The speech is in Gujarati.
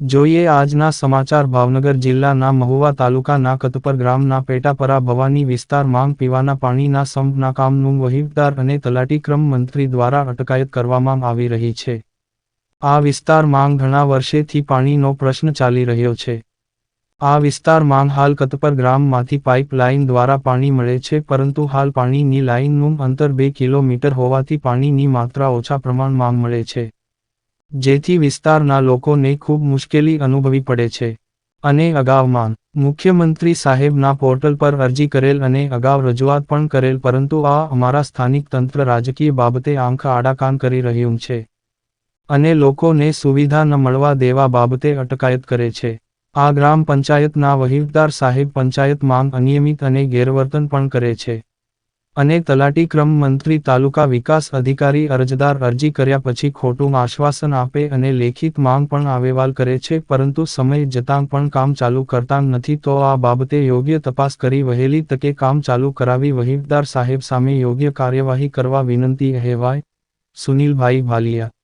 જોઈએ આજના સમાચાર. ભાવનગર જિલ્લાના મહુવા તાલુકાના કતપર ગ્રામના પેટાપરા ભવાની વિસ્તાર માંગ પીવાના પાણીના સંપના કામનું વહીવટદાર અને તલાટીક્રમ મંત્રી દ્વારા અટકાયત કરવામાં આવી રહી છે. આ વિસ્તાર માંગ ઘણા વર્ષેથી પાણીનો પ્રશ્ન ચાલી રહ્યો છે. આ વિસ્તાર માંગ હાલ કતપર ગ્રામમાંથી પાઇપ લાઇન દ્વારા પાણી મળે છે, પરંતુ હાલ પાણીની લાઇનનું અંતર બે કિલોમીટર હોવાથી પાણીની માત્રા ઓછા પ્રમાણમાં મળે છે. જેથી વિસ્તારના લોકોને ખૂબ મુશ્કેલી અનુભવી પડે છે. અને અગાઉમાં મુખ્યમંત્રી સાહેબના પોર્ટલ પર અરજી કરેલ અને અગાઉ રજૂઆત પણ કરેલ, પરંતુ આ અમારા સ્થાનિક તંત્ર રાજકીય બાબતે આંખ આડાકાન કરી રહ્યું છે. અને લોકોને સુવિધા ન મળવા દેવા બાબતે અટકાયત કરે છે. આ ગ્રામ પંચાયતના વહીવદાર સાહેબ પંચાયત માંગ અનિયમિત અને ગેરવર્તન પણ કરે છે. અને તલાટી ક્રમ મંત્રી તાલુકા વિકાસ અધિકારી અરજદાર અરજી કર્યા પછી ખોટું આશ્વાસન આપે અને લેખિત માંગ પણ આવેવાલ કરે છે, પરંતુ સમય જતાં પણ કામ ચાલુ કરતા નથી તો આ બાબતે યોગ્ય તપાસ કરી વહેલી તકે કામ ચાલુ કરાવી વહીવદાર સાહેબ સામે યોગ્ય કાર્યવાહી કરવા વિનંતી અહેવાય સુનિલભાઈ ભાલિયા.